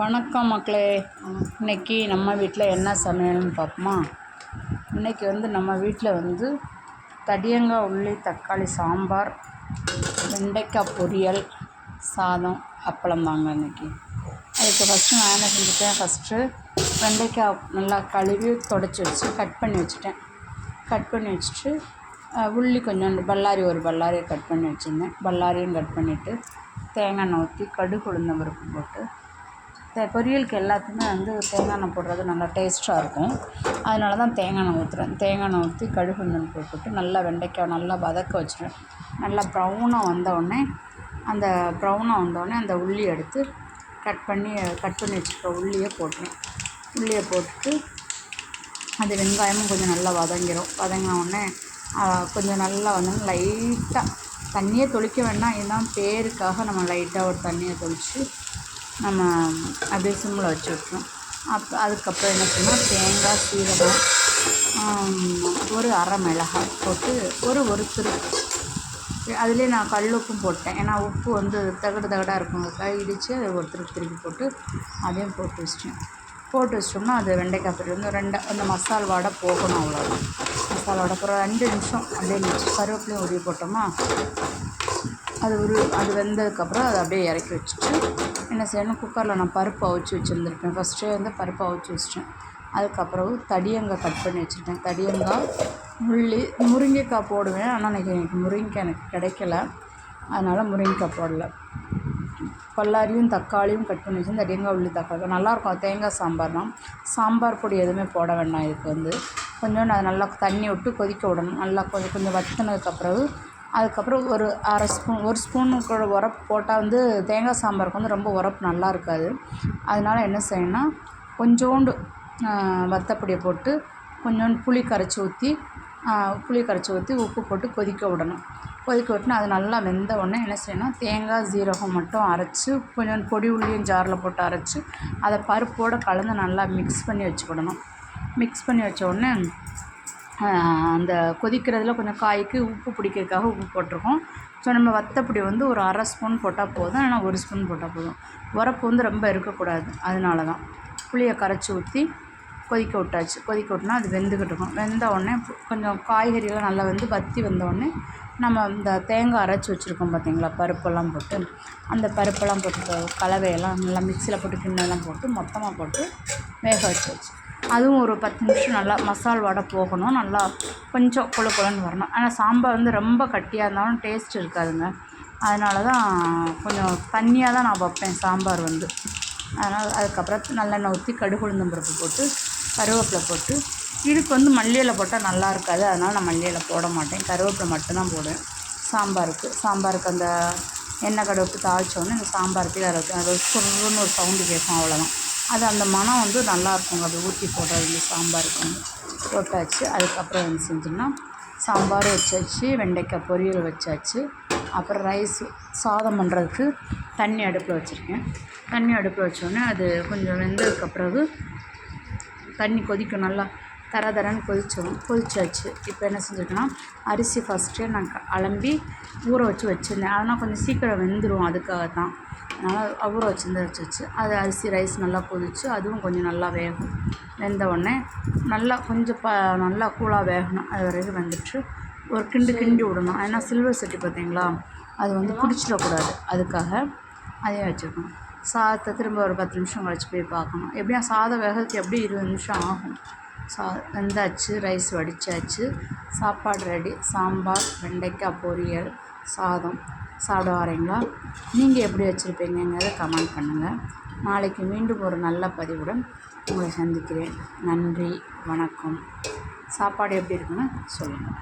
வணக்கம் மக்களே. இன்னைக்கு நம்ம வீட்டில் என்ன சமையல்னு பார்ப்போமா இன்னைக்கு வந்து நம்ம வீட்டில் வந்து தடியங்காய் உள்ளி தக்காளி சாம்பார் வெண்டைக்காய் பொரியல் சாதம் அப்பளம் தாங்க இன்றைக்கி அதுக்கு ஃபஸ்ட்டு நான் என்ன செஞ்சுட்டேன்? ஃபஸ்ட்டு வெண்டைக்காய் நல்லா கழுவி தொடச்சி வச்சு கட் பண்ணி வச்சுட்டேன். கட் பண்ணி வச்சுட்டு உள்ளி கொஞ்சோண்டு பல்லாரி ஒரு பல்லாரியை கட் பண்ணி வச்சுருந்தேன். பல்லாரியும் கட் பண்ணிவிட்டு தேங்காய் எண்ணெய் ஊற்றி கடுகு உளுந்தம் பருப்பு போட்டு பொரியலுக்கு எல்லாத்துக்குமே வந்து தேங்காய் எண்ணெய் போடுறது நல்லா டேஸ்ட்டாக இருக்கும். அதனால தான் தேங்காய் எண்ணெய் ஊற்றுறேன் தேங்காய் எண்ணெய் ஊற்றி கடுகு உளுந்தம் போட்டு நல்லா வெண்டைக்காய் நல்லா வதக்க வச்சுருவேன். நல்லா ப்ரௌனாக வந்தவுடனே அந்த ப்ரௌனாக வந்தோடனே அந்த உள்ளி எடுத்து கட் பண்ணி கட் பண்ணி வச்சுருக்க உள்ளியை போட்டுருவேன். உள்ளியை போட்டுட்டு அது வெங்காயமும் கொஞ்சம் நல்லா வதங்கிடும் வதங்கின உடனே கொஞ்சம் நல்லா வந்து லைட்டாக தண்ணியே தொளிக்க வேண்டாம். இருந்தாலும் பேருக்காக நம்ம லைட்டாக ஒரு தண்ணியை தொளித்து நம்ம அப்படியே சிம்மில் வச்சு விட்ருவோம் அப்போ அதுக்கப்புறம் என்ன பண்ணால் தேங்காய் சீரகம் ஒரு அரை மிளகாய் போட்டு ஒரு ஒரு திரு அதுலேயே நான் கல் உப்பும் போட்டேன். ஏன்னா உப்பு வந்து தகடு தகடாக இருக்குங்கிறதுக்காக இடித்து அதை ஒருத்தருக்கு திருப்பி போட்டு அதையும் போட்டு வச்சிட்டேன். போட்டு வச்சிட்டோம்னா அது வெண்டைக்காய் பொரியல். வந்து ரெண்டு அந்த மசால் வாடை போகணும் அவ்வளோதான் மசால் வாடை அப்புறம் ரெண்டு நிமிஷம் அப்படியே நிமிஷம் கருவேப்பிலையும் உருவி போட்டோமா அது ஒரு அது வெந்ததுக்கப்புறம் அதை அப்படியே இறக்கி வச்சுட்டு என்ன செய்யணும் குக்கரில் நான் பருப்பு அவிச்சு வச்சுருந்துருப்பேன். ஃபஸ்ட்டே வந்து பருப்பு அவிச்சு வச்சிட்டேன். அதுக்கப்புறம் தடியங்காய் கட் பண்ணி வச்சுருக்கேன். தடியங்காய் உள்ளி முருங்கைக்காய் போடுவேன். ஆனால் இன்னைக்கு எனக்கு முருங்கைக்காய் எனக்கு கிடைக்கல. அதனால் முருங்கைக்காய் போடல. பல்லாரியும் தக்காளியும் கட் பண்ணி வச்சு தடியங்காய் உள்ளி தக்காளி. நல்லாயிருக்கும். தேங்காய் சாம்பார்னால் சாம்பார் பொடி எதுவுமே போட வேண்டாம். இதுக்கு வந்து கொஞ்சோண்டு அதை நல்லா தண்ணி விட்டு கொதிக்க விடணும். நல்லா கொஞ்சம் கொஞ்சம் வற்றினதுக்கப்புறம் அதுக்கப்புறம் ஒரு அரை ஸ்பூன் ஒரு ஸ்பூனுக்கு உரப்பு போட்டால் வந்து தேங்காய் சாம்பாருக்கு வந்து ரொம்ப உரப்பு நல்லா இருக்காது. அதனால என்ன செய்யணும்னா கொஞ்சோண்டு வத்தப்பொடியை போட்டு கொஞ்சோண்டு புளி கரைச்சி ஊற்றி புளி கரைச்சி ஊற்றி உப்பு போட்டு கொதிக்க விடணும். கொதிக்க விட்டுனா அது நல்லா வெந்த உடனே என்ன செய்யணும் தேங்காய் ஜீரகம் மட்டும் அரைச்சி கொஞ்சோண்டு பொடி உள்ளியும் ஜாரில் போட்டு அரைச்சி அதை பருப்போடு கலந்து நல்லா மிக்ஸ் பண்ணி வச்சுக்கிடணும். மிக்ஸ் பண்ணி வச்ச உடனே அந்த கொதிக்கிறதுல கொஞ்சம் காய்க்கு உப்பு பிடிக்கிறதுக்காக உப்பு போட்டிருக்கோம். ஸோ நம்ம வத்தப்பொடி வந்து ஒரு அரை ஸ்பூன் போட்டால் போதும் ஆனால் ஒரு ஸ்பூன் போட்டால் போதும். உரப்பு வந்து ரொம்ப இருக்கக்கூடாது அதனால தான் புளியை கரைச்சி ஊற்றி கொதிக்க விட்டாச்சு. கொதிக்க விட்டோன்னா அது வெந்துக்கிட்டு வெந்த உடனே கொஞ்சம் காய்கறியெல்லாம் நல்லா வந்து வத்தி வந்த உடனே நம்ம இந்த தேங்காய் அரைச்சி வச்சுருக்கோம் பார்த்தீங்களா பருப்பெல்லாம் போட்டு. அந்த பருப்பெல்லாம் போட்டு கலவையெல்லாம் நல்லா மிக்சியில் போட்டு கிண்ணெல்லாம் போட்டு மொத்தமாக போட்டு வேக வச்சாச்சு அதுவும் ஒரு பத்து நிமிஷம் நல்லா மசால் வடை போகணும். நல்லா கொஞ்சம் கொழு கொழுன்னு வரணும். ஆனால் சாம்பார் வந்து ரொம்ப கட்டியாக இருந்தாலும் டேஸ்ட் இருக்காதுங்க. அதனால தான் கொஞ்சம் தண்ணியாக தான் நான் வைப்பேன் சாம்பார் வந்து. அதனால் அதுக்கப்புறம் நல்லெண்ணெய் ஊற்றி கடுகு உளுந்தம் பருப்பு போட்டு கருவேப்பிலை போட்டு இதுக்கு வந்து மல்லியில் போட்டால் நல்லா இருக்காது. அதனால் நான் மல்லியில் போட மாட்டேன். கருவேப்பிலை மட்டும்தான் போடுவேன். சாம்பாருக்கு. சாம்பாருக்கு அந்த எண்ணெய் கடுகு தாளித்தோடனே இந்த சாம்பாருக்கு அதை அது சுருன்னு ஒரு சவுண்டு கேட்கும் அவ்வளோதான் அது அந்த மணம் வந்து நல்லாயிருக்குங்க. அது ஊற்றி போடுறது வந்து சாம்பாருக்கு. போட்டாச்சு. அதுக்கப்புறம் வந்து செஞ்சோம்னா சாம்பார் வச்சாச்சு வெண்டைக்காய் பொரியல் வச்சாச்சு. அப்புறம் ரைஸ் சாதம் பண்ணுறதுக்கு தண்ணி அடுப்பில் வச்சுருக்கேன். தண்ணி அடுப்பில் வச்சோடனே அது கொஞ்சம் வெந்ததுக்கு பிறகு தண்ணி கொதிக்கும். நல்லா தர தரன்னு கொதிச்சோம் கொதிச்சாச்சு. இப்போ என்ன செஞ்சுருக்கேன்னா அரிசி ஃபஸ்ட்டே நான் அலம்பி ஊற வச்சு வச்சுருந்தேன். ஆனால் கொஞ்சம் சீக்கிரம் வெந்துடும் அதுக்காக தான் நல்லா ஊற வச்சுருந்து வச்சு அது அரிசி ரைஸ் நல்லா கொதித்து அதுவும் கொஞ்சம் நல்லா வேகும். வெந்த உடனே நல்லா கொஞ்சம் ப நல்லா கூலாக வேகணும். அது வரைக்கும் வந்துட்டு ஒரு கிண்டு கிண்டி விடணும். ஏன்னா சில்வர் சட்டி பார்த்தீங்களா? அது வந்து பிடிச்சிடக்கூடாது. அதுக்காக அதையும் வச்சுருக்கணும் சாதத்தை திரும்ப ஒரு பத்து நிமிஷம் கழிச்சு போய் பார்க்கணும். எப்படியும் சாதம் வேகிறதுக்கு எப்படி இருபது நிமிஷம் ஆகும்? சா வெந்தாச்சு ரைஸ் வடித்தாச்சு சாப்பாடு ரெடி சாம்பார் வெண்டைக்காய் பொரியல் சாதம். சாப்பிட வரீங்களா நீங்கள் எப்படி வச்சுருப்பீங்கங்கிறத கமெண்ட் பண்ணுங்கள் நாளைக்கு மீண்டும் ஒரு நல்ல பதிவுடன் உங்களை சந்திக்கிறேன். நன்றி வணக்கம். சாப்பாடு எப்படி இருக்குன்னு சொல்லுங்கள்